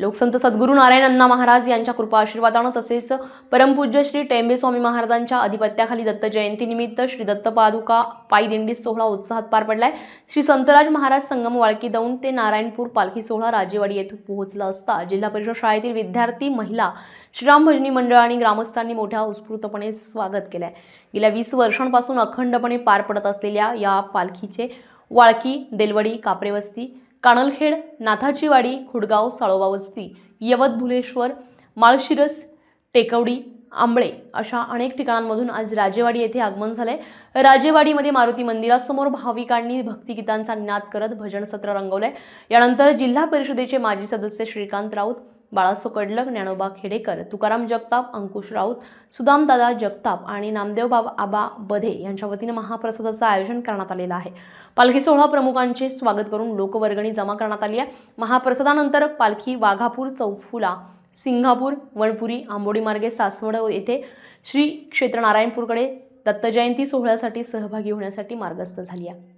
लोकसंत सद्गुरू नारायण अण्णा महाराज यांच्या कृपा आशीर्वादानं तसेच परमपूज्य श्री टेंबे स्वामी महाराजांच्या अधिपत्याखाली दत्त जयंतीनिमित्त श्री दत्त पादुका पायी दिंडी सोहळा उत्साहात पार पडलाय. श्री संतराज महाराज संगम वाळकी दौंड ते नारायणपूर पालखी सोहळा राजेवाडी येथे पोहोचला असता. जिल्हा परिषद शाळेतील विद्यार्थी महिला श्रीराम भजनी मंडळ आणि ग्रामस्थांनी मोठ्या उत्स्फूर्तपणे स्वागत केलंय. गेल्या वीस वर्षांपासून अखंडपणे पार पडत असलेल्या या पालखीचे वाळकी देलवडी कापरेवस्ती कानलखेड नाथाचीवाडी खुडगाव साळोबा वस्ती यवत भुलेश्वर माळशिरस टेकवडी आंबळे अशा अनेक ठिकाणांमधून आज राजेवाडी येथे आगमन झाले राजेवाडीमध्ये मारुती मंदिरासमोर भाविकांनी भक्तिगीतांचा निनाद करत भजन सत्र रंगवलंय. यानंतर जिल्हा परिषदेचे माजी सदस्य श्रीकांत राऊत बाळासो कडलक ज्ञानोबा खेडेकर तुकाराम जगताप अंकुश राऊत सुदामदादा जगताप आणि नामदेव बाबा आबा बधे यांच्या वतीनं महाप्रसादाचं आयोजन करण्यात आलेलं आहे. पालखी सोहळा प्रमुखांचे स्वागत करून लोकवर्गणी जमा करण्यात आली आहे. महाप्रसादानंतर पालखी वाघापूर चौफुला सिंगापूर वणपुरी आंबोडी मार्गे सासवड येथे श्री क्षेत्र नारायणपूरकडे दत्तजयंती सोहळ्यासाठी सहभागी होण्यासाठी मार्गस्थ झाली आहे.